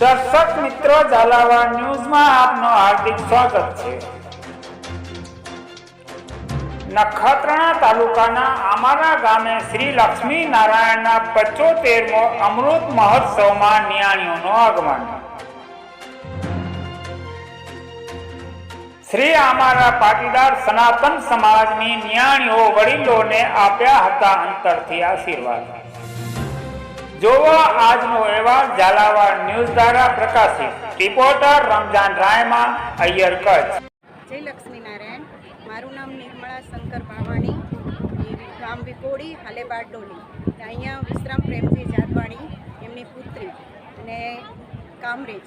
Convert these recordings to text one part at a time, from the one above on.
દર્શક મિત્રો ઝાલાવાડ ન્યૂઝમાં આપનો હાર્દિક સ્વાગત છે. નખત્રાણા તાલુકાના અમારા ગામે શ્રી લક્ષ્મી નારાયણના પચોતેરમો અમૃત મહોત્સવમાં નિયાણીઓનું આગમન. શ્રી અમારા પાટીદાર સનાતન સમાજની નિયાણીઓ વડીલોને આપ્યા હતા અંતરથી આશીર્વાદ. જોવો આજનો અહેવાલ ઝાલાવાડ ન્યૂઝ દ્વારા પ્રકાશિત. રિપોર્ટર રમજાન રાયમા અય્યર કચ્છ. જય લક્ષ્મીનારાયણ. મારું નામ નિર્મળા શંકર ભાવાણી. ગામ વિકોડી, હાલે ડોલી અહીંયા વિશ્રામ પ્રેમજી જાદવાણી એમની પુત્રી અને કામરેજ.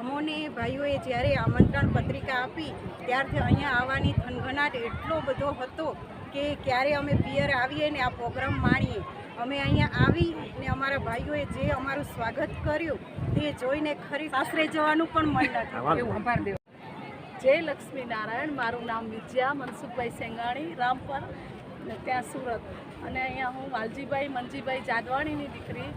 અમોને ભાઈઓએ જ્યારે આમંત્રણ પત્રિકા આપી, ત્યારથી અહીંયા આવવાની થનગનાટ એટલો બધો હતો કે ક્યારે અમે પિયર આવીએ ને આ પ્રોગ્રામ માણીએ. અમે અહીંયા આવી ને અમારા ભાઈઓએ જે અમારું સ્વાગત કર્યું તે જોઈને ખરી સાસરે જવાનું પણ મન નથી એવું સંભાળ દેવું. જય લક્ષ્મી નારાયણ મારું નામ વિજયા મનસુખભાઈ સેંગાણી રામપર ને ત્યાં સુરત. અને અહીંયા હું વાલજીભાઈ મનજીભાઈ જાદવાણીની દીકરી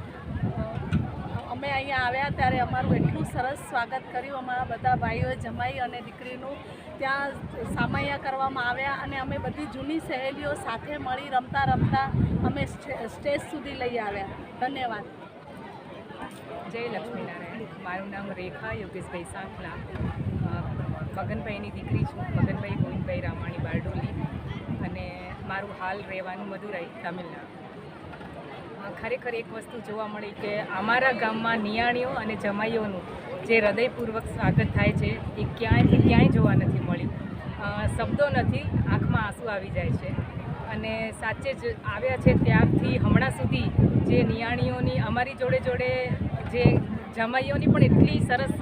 અમે અહીંયા આવ્યા ત્યારે અમારું એટલું સરસ સ્વાગત કર્યું. અમારા બધા ભાઈઓએ જમાઈ અને દીકરીનું ત્યાં સામૈયા કરવામાં આવ્યા અને અમે બધી જૂની સહેલીઓ સાથે મળી રમતા રમતા અમે સ્ટે- સ્ટેજ સુધી લઈ આવ્યા. ધન્યવાદ. જય લક્ષ્મીનારાયણ. મારું નામ રેખા યોગેશભાઈ સાંખલા. અ, મગનભાઈની દીકરી છું. મગનભાઈ ગોવિંદભાઈ રામાણી બારડોલી. અને મારું હાલ રહેવાનું મદુરાઈ તમિલનાડુ. ખરેખર એક વસ્તુ જોવા મળી કે અમારા ગામમાં નિયાણીઓ અને જમાઈઓનું જે હૃદયપૂર્વક સ્વાગત થાય છે, એ ક્યાંયથી ક્યાંય જોવા નથી મળ્યું. શબ્દો નથી, આંખમાં આંસુ આવી જાય છે. અને સાચે જ આવ્યા છે ત્યારથી હમણાં સુધી જે નિયાણીઓની, અમારી જોડે જોડે જે જમાઈઓની પણ એટલી સરસ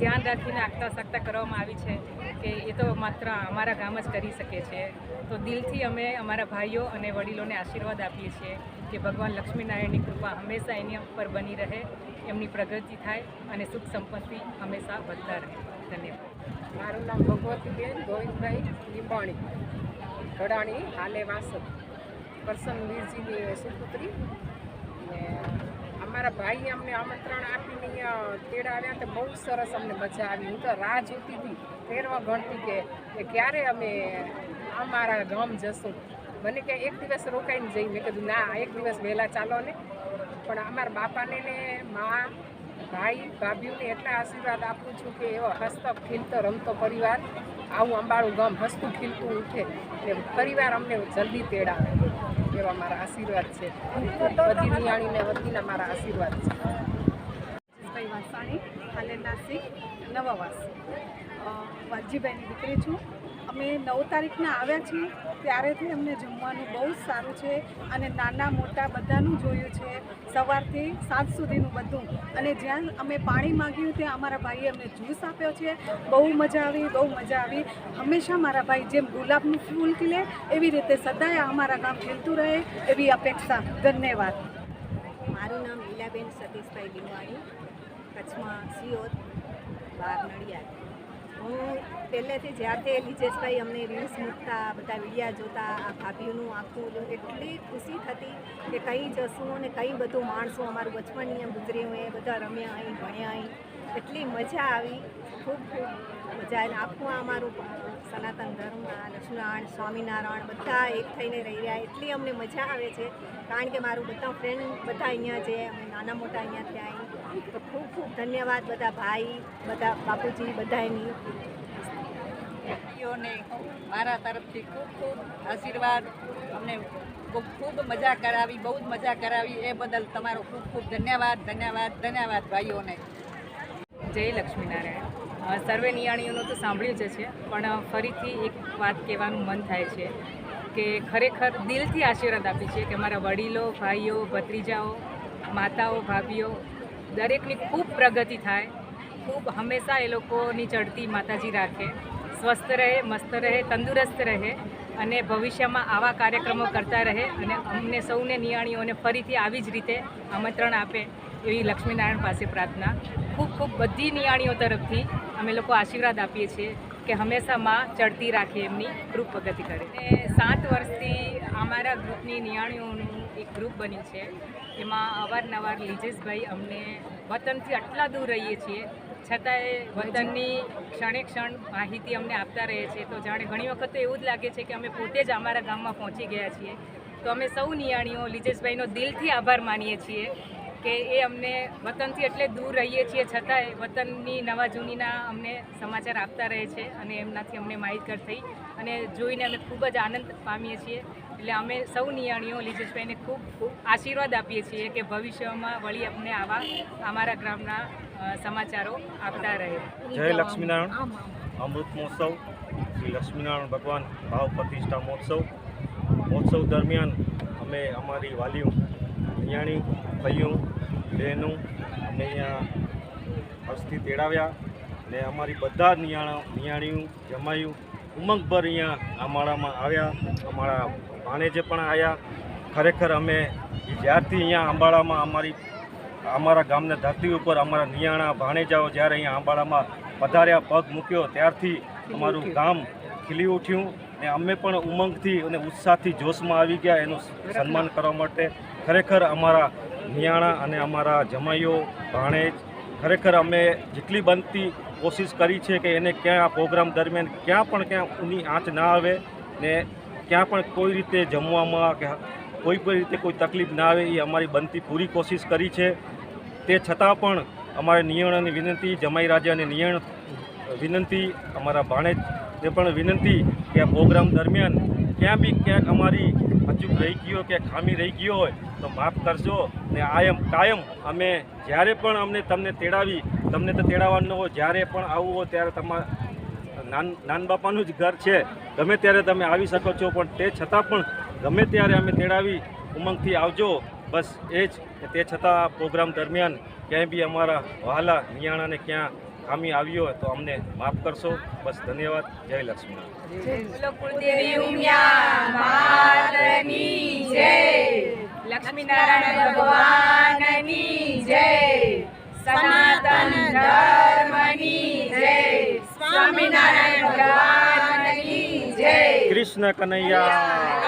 ધ્યાન રાખીને આગતા સાગતા કરવામાં આવી છે. કે એ તો માત્ર અમારા ગામ જ કરી શકે છે. તો દિલથી અમે અમારા ભાઈઓ અને વડીલોને આશીર્વાદ આપીએ છીએ કે ભગવાન લક્ષ્મીનારાયણની કૃપા હંમેશા એની પર બની રહે, એમની પ્રગતિ થાય અને સુખ સંપત્તિ હંમેશા વધતા રહે. ધન્યવાદ. મારું નામ ભગવતીબેન ગોવિંદભાઈ લીંબાણી ઘડાણી હાલે વાસદ કરશન વીરજીની સુપુત્રી. ને અમારા ભાઈએ અમને આમંત્રણ આપીને તેડાવ્યા તો બહુ સરસ અમને મજા આવી. હું તો રાહ જોતી હતી, ફેરવા ગણતી કે કે ક્યારે અમે અમારા ગામ જશું. મને કે એક દિવસ રોકાઈને જઈ. મેં કીધું, ના એક દિવસ વહેલા ચાલો ને. પણ અમારા બાપાને ને મા, ભાઈ, ભાભીઓને એટલા આશીર્વાદ આપું છું કે એવો હસતો ખીલતો રમતો પરિવાર, આવું અંબાળું ગામ હસતું ખીલતું ઉઠે. ને પરિવાર અમને જલ્દી તેડાવે. એવા મારા આશીર્વાદ છે. બધી નિયાણીને વધીને મારા આશીર્વાદ છે. વાસાણી હાલે નાસિક નવાવાસ વાલજીભાઈની દીકરી છું. અમે નવ તારીખના આવ્યા છીએ. ત્યારેથી અમને જમવાનું બહુ જ સારું છે અને નાના મોટા બધાનું જોયું છે. સવારથી સાંજ સુધીનું બધું. અને જ્યાં અમે પાણી માગ્યું ત્યાં અમારા ભાઈએ અમને જ્યુસ આપ્યો છે. બહુ મજા આવી, બહુ મજા આવી. હંમેશા મારા ભાઈ જેમ ગુલાબનું ફૂલ ખીલે, એવી રીતે સદાય અમારા ગામ ખીલતું રહે એવી અપેક્ષા. ધન્યવાદ. મારું નામ લીલાબેન સતીશભાઈ દિલવાણી કચ્છમાં સિયોત બાર નડિયાદ. હું પહેલેથી જ્યારથી લીજેશભાઈ અમને રીલ્સ મૂકતા, બધા વિડીયા જોતા, આ ભાભીઓનું આખું એટલી ખુશી થતી કે કંઈ જશું અને કંઈ બધું માણશું, અમારું બચપન અહીંયા ગુજર્યું, એ બધા રમ્યા અહીં, ભણ્યા અહીં. એટલી મજા આવી. ખૂબ ખૂબ મજા આવી આખું આ અમારું સનાતન ધર્મ આ લક્ષ્મીનારાયણ સ્વામિનારાયણ બધા એક થઈને રહી રહ્યા એટલી અમને મજા આવે છે. કારણ કે મારું બધા ફ્રેન્ડ બધા અહીંયા છે અમે નાના મોટા અહીંયા થયા તો ખૂબ ખૂબ ધન્યવાદ બધા ભાઈ બધા બાપુજી બધાની મારા તરફથી ખૂબ ખૂબ આશીર્વાદ. અમને ખૂબ ખૂબ મજા કરાવી બહુ જ મજા કરાવી. એ બદલ તમારો ખૂબ ખૂબ ધન્યવાદ ધન્યવાદ ધન્યવાદ ભાઈઓને. જય લક્ષ્મીનારાયણ. સર્વે નિયાણીઓનું તો સાંભળ્યું જ છે પણ ફરીથી એક વાત કહેવાનું મન થાય છે કે ખરેખર દિલથી આશીર્વાદ આપી છે કે મારા વડીલો, ભાઈઓ, ભત્રીજાઓ, માતાઓ, ભાભીઓ, દરેકની ખૂબ પ્રગતિ થાય, ખૂબ હંમેશા એ લોકોની ચડતી માતાજી રાખે, સ્વસ્થ રહે, મસ્ત રહે, તંદુરસ્ત રહે અને ભવિષ્યમાં આવા કાર્યક્રમો કરતા રહે અને અમને સૌને નિયાણીઓને ફરીથી આવી જ રીતે આમંત્રણ આપે એવી લક્ષ્મીનારાયણ પાસે પ્રાર્થના. ખૂબ ખૂબ બધી નિયાણીઓ તરફથી અમે લોકો આશીર્વાદ આપીએ છીએ કે હંમેશા માં ચડતી રાખે એમની ગ્રુપ પ્રગતિ કરે. અને સાત વર્ષથી અમારા ગ્રુપની નિયાણીઓનું એક ગ્રુપ બન્યું છે. એમાં અવારનવાર લીજેશભાઈ અમને વતનથી આટલા દૂર રહીએ છીએ. છતાંય વતનની ક્ષણે ક્ષણ માહિતી અમને આપતા રહે છે. તો જાણે ઘણી વખત તો એવું જ લાગે છે કે અમે પોતે જ અમારા ગામમાં પહોંચી ગયા છીએ. તો અમે સૌ નિયાણીઓ લીજેશભાઈનો દિલથી આભાર માનીએ છીએ. કે એ અમને વતનથી એટલે દૂર રહીએ છીએ છતાંય વતનની નવા જૂનીના અમને સમાચાર આપતા રહે છે અને એમનાથી અમને માહિતગાર થઈ અને જોઈને અમે ખૂબ જ આનંદ પામીએ છીએ. એટલે અમે સૌ નિયાણીઓ લીજેશભાઈને ખૂબ ખૂબ આશીર્વાદ આપીએ છીએ કે ભવિષ્યમાં વળી અમને આવા અમારા ગ્રામના સમાચારો આપતા રહે. જય લક્ષ્મીનારાયણ. અમૃત મહોત્સવ, શ્રી લક્ષ્મીનારાયણ ભગવાન ભાવ પ્રતિષ્ઠા મહોત્સવ. મહોત્સવ દરમિયાન અમે અમારી વાલીઓ, નિયાણી, ભાઈઓ બહેનો અમે અહીંયા અસ્થિ તેડાવ્યા ને અમારી બધા નિયાણા નિયાણીઓ જમાયું ઉમંગભર અહીંયા અમારામાં આવ્યા. અમારા ભાણેજે પણ આવ્યા ખરેખર અમે જ્યારથી અહીંયા આંબાળામાં અમારી અમારા ગામના ધરતી ઉપર અમારા નિયાણા ભાણેજાઓ જ્યારે અહીંયા આંબાળામાં પધાર્યા પગ મૂક્યો ત્યારથી અમારું ગામ ખીલી ઉઠ્યું ને અમે પણ ઉમંગથી અને ઉત્સાહથી જોશમાં આવી ગયા. એનું સન્માન કરવા માટે ખરેખર અમારા નિયાણા અને અમારા જમાઈઓ ભાણેજ, ખરેખર અમે જેટલી બનતી કોશિશ કરી છે કે એને ક્યાં આ પ્રોગ્રામ દરમિયાન ક્યાં પણ ક્યાં ઊની આંચ ના આવે ને ક્યાં પણ કોઈ રીતે જમવામાં કે કોઈ પણ રીતે કોઈ તકલીફ ના આવે એ અમારી બનતી પૂરી કોશિશ કરી છે. તે છતાં પણ અમારે નિયણની વિનંતી, જમાઈ રાજાને નિયણ વિનંતી, અમારા ભાણેજને પણ વિનંતી કે આ પ્રોગ્રામ દરમિયાન ક્યાં બી ક્યાંક અમારી અચૂક રહી ગયો કે ખામી રહી ગયો હોય તો માફ કરશો ને આયમ કાયમ અમે જ્યારે પણ અમને તમને તેડાવી તમને તો તેડાવવાનું હોય જ્યારે પણ આવવું હોય ત્યારે તમારા નાન નાન બાપાનું જ ઘર છે ગમે ત્યારે તમે આવી શકો છો પણ તે છતાં પણ ગમે ત્યારે અમે તેડાવી ઉમંગથી આવજો બસ એ જ તે છતાં પ્રોગ્રામ દરમિયાન ક્યાંય બી અમારા વહાલા નિયાણાને ક્યાં ખામી આવી હોય તો અમને માફ કરશો બસ ધન્યવાદ જય લક્ષ્મી લક્ષ્મીનારાયણ ભગવાનની જય સનાતન ધર્મની જય સ્વામિનારાયણ ભગવાનની જય. કૃષ્ણ કનૈયા.